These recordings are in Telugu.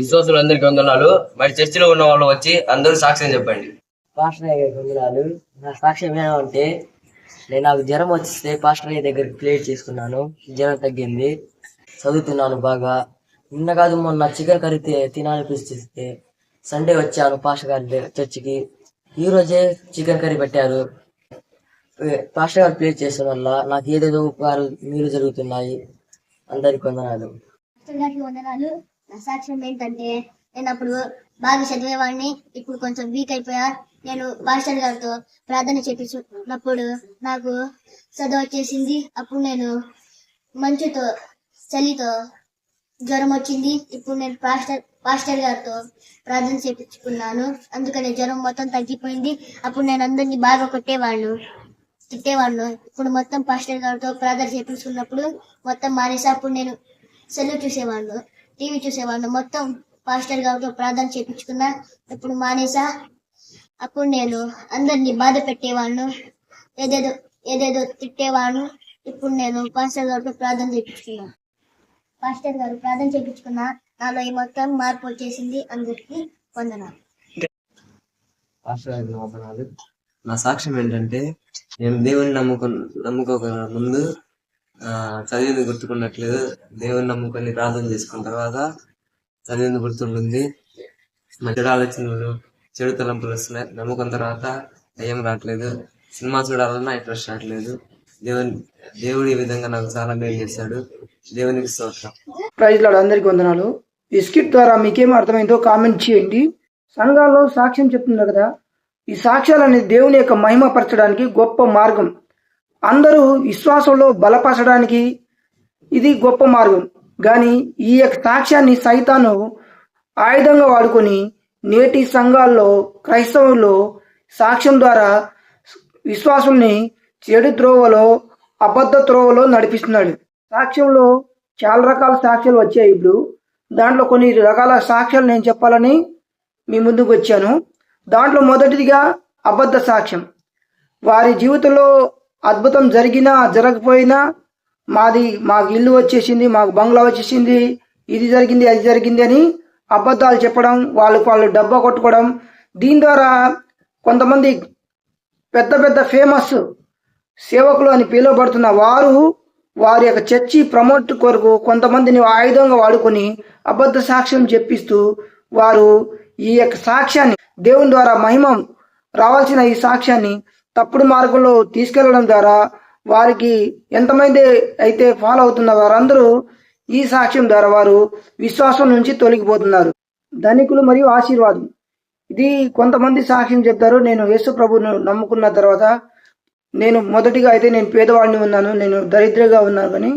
విశ్వాసులందరికీ వందనాలు. మరి చర్చిలో ఉన్న వాళ్ళు వచ్చి అందరూ సాక్ష్యం చెప్పండి. పాస్టర్ గారికి వందనాలు. నా సాక్ష్యం ఏమంటే నేను నాకు జ్వరం వచ్చిస్తే పాస్టర్ అయ్య దగ్గరికి ప్లేట్ చేసుకున్నాను. జ్వరం తగ్గింది. చదువుతున్నాను బాగా. నిన్న కాదు మొన్న చికెన్ కర్రీ తినాలనిపిస్తే సండే వచ్చాను పాస్టర్ గారి చర్చికి. ఈ రోజే చికెన్ కర్రీ పెట్టారు. పాస్టర్ గారు ప్లేట్ చేసిన వల్ల నాకు ఏదేదో ఉపకారాలు మీరు జరుగుతున్నాయి. అందరికి వందనాలు. వందనాలు. నా సాక్ష్యం ఏంటంటే నేను అప్పుడు బాగా చదివేవాడిని ఇప్పుడు కొంచెం వీక్ అయిపోయా. నేను మాస్టర్ గారితో ప్రార్థన చేపించున్నప్పుడు నాకు చదువు వచ్చేసింది. అప్పుడు నేను మంచుతో చలితో జ్వరం వచ్చింది. ఇప్పుడు నేను పాస్టర్ పాస్టర్ గారితో ప్రార్థన చేపించుకున్నాను. అందుకనే జ్వరం మొత్తం తగ్గిపోయింది. అప్పుడు నేను అందరినీ బాగా కొట్టేవాళ్ళు తిట్టేవాళ్ళు. ఇప్పుడు మొత్తం పాస్టర్ గారితో ప్రార్థన చేపించుకున్నప్పుడు మొత్తం మానేసి అప్పుడు నేను సెల్ చూసేవాళ్ళు. టీవీ చూసేవాళ్ళు. మొత్తం పాస్టర్ గారితో ప్రార్థన చేయించుకున్నా ఇప్పుడు మానేసా? అప్పుడు నేను అందరినీ బాధ పెట్టేవాళ్ళు ఏదేదో ఏదేదో తిట్టేవాళ్ళు ఇప్పుడు నేను పాస్టర్ గారితో ప్రార్థన చేయించుకున్నా పాస్టర్ గారు ప్రార్థన చేయించుకున్నా నాలో ఈ మొత్తం మార్పు వచ్చేసింది. అందరికీ వందనాలు. పాస్టర్ గారికి నా వందనాలు నా సాక్ష్యం ఏంటంటే నేను దేవుని నమ్ముకు నమ్ముకోక ముందు చదివింది గుర్తుకున్నట్లేదు. దేవుని నమ్ముకొని ప్రార్థన చేసుకున్న తర్వాత చదివింది గుర్తుంటుంది. మా చెడు ఆలోచనలు చెడు తలంపులు వస్తున్నాయి. నమ్ముకున్న తర్వాత ఏం రావట్లేదు. సినిమా చూడాలన్నా ఇంట్రెస్ట్ రావట్లేదు. దేవుని దేవుడు ఈ విధంగా నాకు చాలా మేలు చేశాడు. దేవునికి స్తోత్రం. ప్రైజ్ లాడు అందరికి వందనాలు. ఈ స్కిట్ ద్వారా మీకేం అర్థమైందో కామెంట్ చేయండి. సంఘాల్లో సాక్ష్యం చెప్తున్నారు కదా ఈ సాక్ష్యాలని దేవుని యొక్క మహిమపరచడానికి గొప్ప మార్గం. అందరూ విశ్వాసంలో బలపరచడానికి ఇది గొప్ప మార్గం. కానీ ఈ యొక్క సాక్ష్యాన్ని సైతాను ఆయుధంగా వాడుకొని నేటి సంఘాల్లో క్రైస్తవుల్లో సాక్ష్యం ద్వారా విశ్వాసుల్ని చెడు త్రోవలో అబద్ధ త్రోవలో నడిపిస్తున్నాడు. సాక్ష్యంలో చాలా రకాల సాక్ష్యాలు వచ్చాయి ఇప్పుడు. దాంట్లో కొన్ని రకాల సాక్ష్యాలు నేను చెప్పాలని మీ ముందుకు వచ్చాను. దాంట్లో మొదటిదిగా అబద్ధ సాక్ష్యం. వారి జీవితంలో అద్భుతం జరిగినా జరగకపోయినా మాది మాకు ఇల్లు వచ్చేసింది మాకు బంగ్లా వచ్చేసింది ఇది జరిగింది అది జరిగింది అని అబద్ధాలు చెప్పడం వాళ్ళకు వాళ్ళు డబ్బా కొట్టుకోవడం. దీని ద్వారా కొంతమంది పెద్ద పెద్ద ఫేమస్ సేవకులు అని పిలువబడుతున్న వారు వారి యొక్క చర్చి ప్రమోట్ కొరకు కొంతమందిని ఆయుధంగా వాడుకొని అబద్ధ సాక్ష్యం చెప్పిస్తూ వారు ఈ యొక్క సాక్ష్యాన్ని దేవుని ద్వారా మహిమం రావాల్సిన ఈ సాక్ష్యాన్ని తప్పుడు మార్గంలో తీసుకెళ్ళడం ద్వారా వారికి ఎంతమంది అయితే ఫాలో అవుతున్న వారందరూ ఈ సాక్ష్యం ద్వారా వారు విశ్వాసం నుంచి తొలగిపోతున్నారు. ధనికులు మరియు ఆశీర్వాదం ఇది కొంతమంది సాక్ష్యం చెప్తారు. నేను యేసు ప్రభును నమ్ముకున్న తర్వాత నేను మొదటిగా అయితే నేను పేదవాడిని ఉన్నాను. నేను దరిద్రగా ఉన్నాను కానీ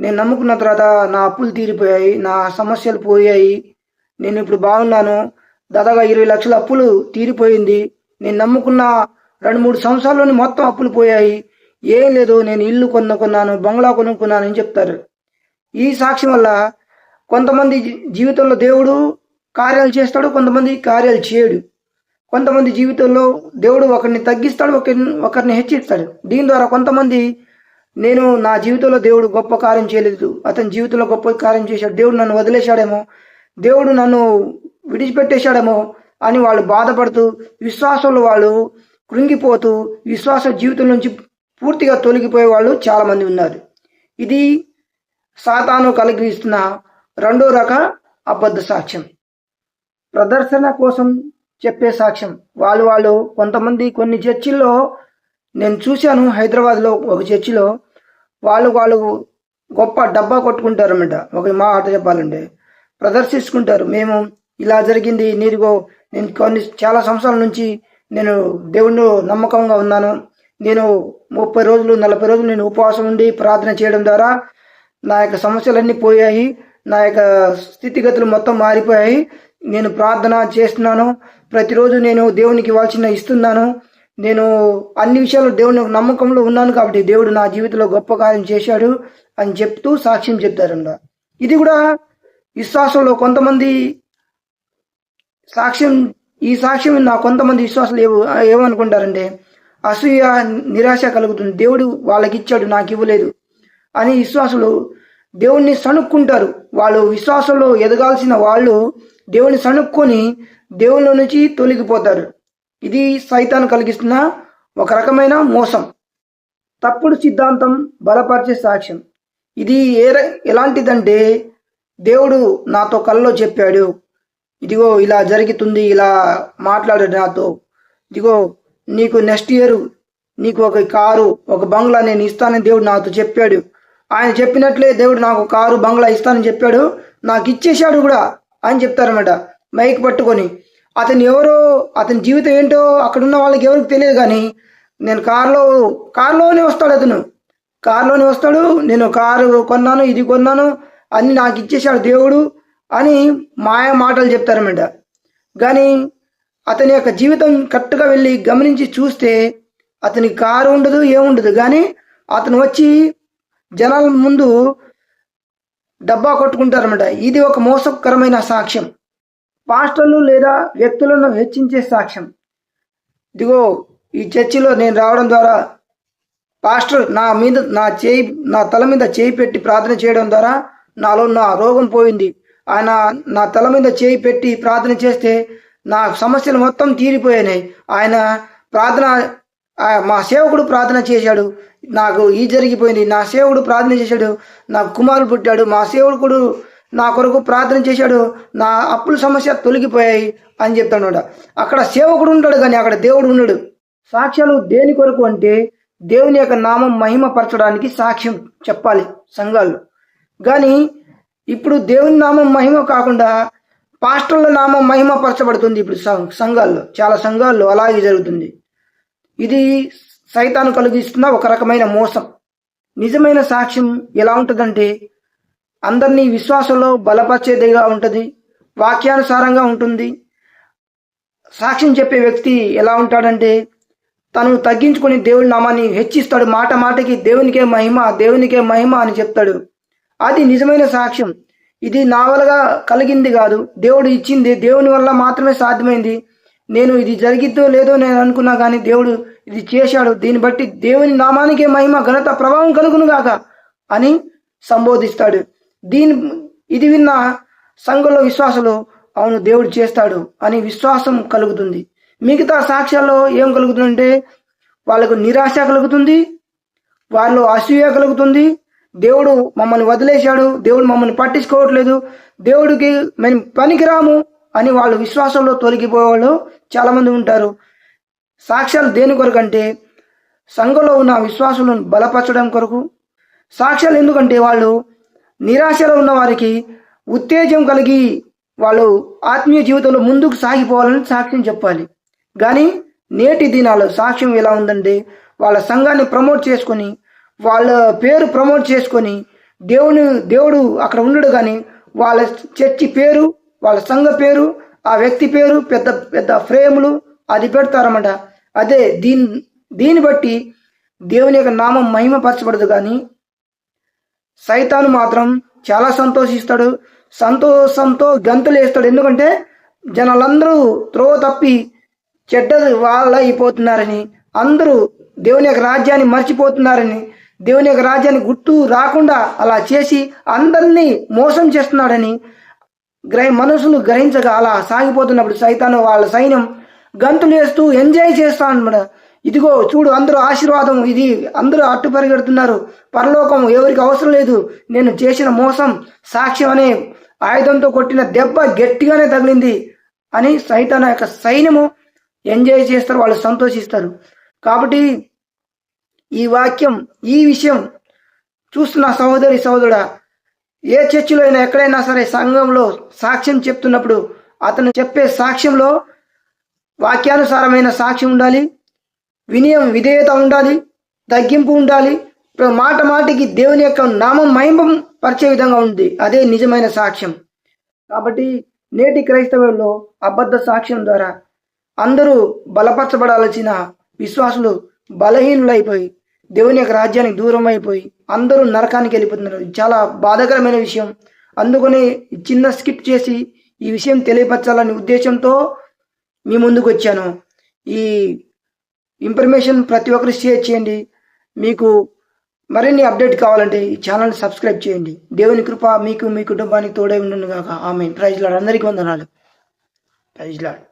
నేను నమ్ముకున్న తర్వాత నా అప్పులు తీరిపోయాయి. నా సమస్యలు పోయాయి. నేను ఇప్పుడు బాగున్నాను. దాదాగా ఇరవై లక్షల అప్పులు తీరిపోయింది. నేను నమ్ముకున్న రెండు మూడు సంవత్సరాల్లోనే మొత్తం అప్పులు పోయాయి. ఏం లేదు నేను ఇల్లు కొనుక్కున్నాను బంగ్లా కొనుక్కున్నాను అని చెప్తారు. ఈ సాక్ష్యం వల్ల కొంతమంది జీవితంలో దేవుడు కార్యాలు చేస్తాడు కొంతమంది కార్యాలు చేయడు. కొంతమంది జీవితంలో దేవుడు ఒకరిని తగ్గిస్తాడు ఒకరిని ఒకరిని హెచ్చిస్తాడు. దీని ద్వారా కొంతమంది నేను నా జీవితంలో దేవుడు గొప్ప కార్యం చేయలేదు అతని జీవితంలో గొప్ప కార్యం చేశాడు దేవుడు నన్ను వదిలేశాడేమో దేవుడు నన్ను విడిచిపెట్టేశాడేమో అని వాళ్ళు బాధపడుతూ విశ్వాసంలో వాళ్ళు కృంగిపోతూ విశ్వాస జీవితం నుంచి పూర్తిగా తొలగిపోయే వాళ్ళు చాలామంది ఉన్నారు. ఇది సాతాను కలిగిస్తున్న రెండో రక అబద్ధ సాక్ష్యం. ప్రదర్శన కోసం చెప్పే సాక్ష్యం. వాళ్ళు వాళ్ళు కొంతమంది కొన్ని చర్చిల్లో నేను చూశాను హైదరాబాద్లో ఒక చర్చిలో వాళ్ళు వాళ్ళు గొప్ప డబ్బా కొట్టుకుంటారు అన్నమాట ఒక ఆట చెప్పాలంటే ప్రదర్శించుకుంటారు. మేము ఇలా జరిగింది నీరుగో నేను కొన్ని చాలా సంవత్సరాల నుంచి నేను దేవుణ్ణి నమ్మకంగా ఉన్నాను. నేను ముప్పై రోజులు నలభై రోజులు నేను ఉపవాసం ఉండి ప్రార్థన చేయడం ద్వారా నా యొక్క సమస్యలన్నీ పోయాయి. నా యొక్క స్థితిగతులు మొత్తం మారిపోయాయి. నేను ప్రార్థన చేస్తున్నాను. ప్రతిరోజు నేను దేవునికి ఇవ్వాల్సిన ఇస్తున్నాను. నేను అన్ని విషయాలు దేవుని నమ్మకంలో ఉన్నాను కాబట్టి దేవుడు నా జీవితంలో గొప్ప కార్యం చేశాడు అని చెప్తూ సాక్ష్యం చెప్తారంట. ఇది కూడా విశ్వాసంలో కొంతమంది సాక్ష్యం ఈ సాక్ష్యం నా కొంతమంది విశ్వాసులు ఏవో ఏమనుకుంటారంటే అసూయ నిరాశ కలుగుతుంది. దేవుడు వాళ్ళకి ఇచ్చాడు నాకు ఇవ్వలేదు అని విశ్వాసులు దేవుణ్ణి సణుక్కుంటారు. వాళ్ళు విశ్వాసంలో ఎదగాల్సిన వాళ్ళు దేవుని సణుక్కొని దేవుని నుంచి తొలగిపోతారు. ఇది సైతాన్ కలిగిస్తున్న ఒక రకమైన మోసం. తప్పుడు సిద్ధాంతం బలపరిచే సాక్ష్యం. ఇది ఏ ఎలాంటిదంటే దేవుడు నాతో కల్లో చెప్పాడు. ఇదిగో ఇలా జరుగుతుంది ఇలా మాట్లాడాడు నాతో. ఇదిగో నీకు నెక్స్ట్ ఇయర్ నీకు ఒక కారు ఒక బంగ్లా నేను ఇస్తానని దేవుడు నాతో చెప్పాడు. ఆయన చెప్పినట్లే దేవుడు నాకు కారు బంగ్లా ఇస్తానని చెప్పాడు. నాకు ఇచ్చేశాడు కూడా అని చెప్తారన్నమాట. మైక్ పట్టుకొని. అతను ఎవరో అతని జీవితం ఏంటో అక్కడ ఉన్న వాళ్ళకి ఎవరికి తెలియదు కానీ నేను కారులో కారులోనే వస్తాడు అతను. కారులోనే వస్తాడు నేను కారు కొన్నాను ఇది కొన్నాను అన్ని నాకు ఇచ్చేశాడు దేవుడు. అని మాయ మాటలు చెప్తారన్నమాట. కానీ అతని యొక్క జీవితం కరెక్ట్గా వెళ్ళి గమనించి చూస్తే అతనికి కారు ఉండదు ఏముండదు కానీ అతను వచ్చి జనాల ముందు డబ్బా కొట్టుకుంటారన్నమాట. ఇది ఒక మోసకరమైన సాక్ష్యం. పాస్టర్లు లేదా వ్యక్తులను హెచ్చించే సాక్ష్యం. ఇదిగో ఈ చర్చిలో నేను రావడం ద్వారా పాస్టర్ నా మీద నా చేయి నా తల మీద చేయి పెట్టి ప్రార్థన చేయడం ద్వారా నాలో నా రోగం పోయింది. ఆయన నా తల మీద చేయి పెట్టి ప్రార్థన చేస్తే నా సమస్యలు మొత్తం తీరిపోయినాయి. ఆయన ప్రార్థన మా సేవకుడు ప్రార్థన చేశాడు. నాకు ఈ జరిగిపోయింది. నా సేవకుడు ప్రార్థన చేశాడు. నాకు కుమారుడు పుట్టాడు. మా సేవకుడు నా కొరకు ప్రార్థన చేశాడు. నా అప్పుల సమస్య తొలగిపోయాయి అని చెప్తాడు అక్కడ సేవకుడు ఉంటాడు కానీ అక్కడ దేవుడు ఉన్నాడు సాక్ష్యాలు దేని కొరకు అంటే దేవుని యొక్క నామం మహిమపరచడానికి సాక్ష్యం చెప్పాలి సంఘాల్లో. కానీ ఇప్పుడు దేవుని నామం మహిమ కాకుండా పాస్టర్ల నామం మహిమ పరచబడుతుంది ఇప్పుడు సంఘాల్లో చాలా సంఘాల్లో అలాగే జరుగుతుంది. ఇది సైతాను కలిగిస్తున్న ఒక రకమైన మోసం. నిజమైన సాక్ష్యం ఎలా ఉంటుందంటే అందరినీ విశ్వాసంలో బలపరిచేదిగా ఉంటుంది వాక్యానుసారంగా ఉంటుంది. సాక్ష్యం చెప్పే వ్యక్తి ఎలా ఉంటాడంటే తను తగ్గించుకొని దేవుడి నామాన్ని హెచ్చిస్తాడు మాట మాటకి దేవునికే మహిమ దేవునికే మహిమ అని చెప్తాడు. అది నిజమైన సాక్ష్యం. ఇది నా కలిగింది కాదు. దేవుడు ఇచ్చింది దేవుని వల్ల మాత్రమే సాధ్యమైంది. నేను ఇది జరిగిద్దో లేదో నేను అనుకున్నా కానీ దేవుడు ఇది చేశాడు. దీన్ని బట్టి దేవుని నామానికే మహిమ ఘనత ప్రభావం కలుగును గాక అని సంబోధిస్తాడు. దీని ఇది విన్న సంఘంలో విశ్వాసులు అవును దేవుడు చేస్తాడు అని విశ్వాసం కలుగుతుంది. మిగతా సాక్ష్యాల్లో ఏం కలుగుతుందంటే వాళ్ళకు నిరాశ కలుగుతుంది వాళ్ళు అసూయ కలుగుతుంది దేవుడు మమ్మల్ని వదిలేశాడు దేవుడు మమ్మల్ని పట్టించుకోవట్లేదు దేవుడికి మేము పనికిరాము అని వాళ్ళు విశ్వాసంలో తొలగిపోయేవాళ్ళు చాలా మంది ఉంటారు. సాక్ష్యాలు దేని కొరకు అంటే సంఘంలో ఉన్న విశ్వాసులను బలపరచడం కొరకు. సాక్ష్యాలు ఎందుకంటే వాళ్ళు నిరాశలో ఉన్న వారికి ఉత్తేజం కలిగి వాళ్ళు ఆత్మీయ జీవితంలో ముందుకు సాగిపోవాలని సాక్ష్యం చెప్పాలి. కానీ నేటి దినాల్లో సాక్ష్యం ఎలా ఉందంటే వాళ్ళ సంఘాన్ని ప్రమోట్ చేసుకొని వాళ్ళ పేరు ప్రమోట్ చేసుకొని దేవుని దేవుడు అక్కడ ఉండడు కానీ వాళ్ళ చర్చి పేరు వాళ్ళ సంఘ పేరు ఆ వ్యక్తి పేరు పెద్ద పెద్ద ఫ్రేములు అది పెడతారన్నమాట. అదే దీని దీన్ని బట్టి దేవుని యొక్క నామం మహిమపరచబడదు కానీ సైతాను మాత్రం చాలా సంతోషిస్తాడు. సంతోషంతో గంతులు వేస్తాడు ఎందుకంటే జనాలందరూ త్రోవ తప్పి చెడ్డది వాళ్ళ అయిపోతున్నారని అందరూ దేవుని యొక్క రాజ్యాన్ని మర్చిపోతున్నారని దేవుని యొక్క రాజ్యాన్ని గుర్తు రాకుండా అలా చేసి అందరినీ మోసం చేస్తున్నాడని గ్రహ మనుషులు గ్రహించగా అలా సాగిపోతున్నప్పుడు సైతాను వాళ్ళ సైన్యం గంతులు వేస్తూ ఎంజాయ్ చేస్తా అనమాట ఇదిగో చూడు అందరూ ఆశీర్వాదం ఇది అందరూ అట్టు పరిగెడుతున్నారు. పరలోకం ఎవరికి అవసరం లేదు. నేను చేసిన మోసం సాక్ష్యం అనే ఆయుధంతో కొట్టిన దెబ్బ గట్టిగానే తగిలింది అని సైతాన్ యొక్క సైన్యము ఎంజాయ్ చేస్తారు వాళ్ళు సంతోషిస్తారు. కాబట్టి ఈ వాక్యం ఈ విషయం చూస్తున్న సహోదరి సహోదరుడా ఏ చర్చిలో అయినా ఎక్కడైనా సరే సంఘంలో సాక్ష్యం చెప్తున్నప్పుడు అతను చెప్పే సాక్ష్యంలో వాక్యానుసారమైన సాక్ష్యం ఉండాలి వినయం విధేయత ఉండాలి తగ్గింపు ఉండాలి మాట మాటికి దేవుని యొక్క నామం మహిమం పరిచే విధంగా ఉంది. అదే నిజమైన సాక్ష్యం. కాబట్టి నేటి క్రైస్తవంలో అబద్ధ సాక్ష్యం ద్వారా అందరూ బలపరచబడాల్సిన విశ్వాసులు బలహీనులైపోయి దేవుని యొక్క రాజ్యానికి దూరం అయిపోయి అందరూ నరకానికి వెళ్ళిపోతున్నారు. చాలా బాధాకరమైన విషయం. అందుకని చిన్న స్కిప్ చేసి ఈ విషయం తెలియపరచాలనే ఉద్దేశంతో మీ ముందుకు వచ్చాను. ఈ ఇన్ఫర్మేషన్ ప్రతి ఒక్కరు షేర్ చేయండి. మీకు మరిన్ని అప్డేట్ కావాలంటే ఈ ఛానల్ సబ్స్క్రైబ్ చేయండి. దేవుని కృప మీకు మీ కుటుంబానికి తోడై ఉండను కాక ఆమె ప్రైజ్లాడ్ అందరికీ వందనాలు. ప్రైజ్లాడ్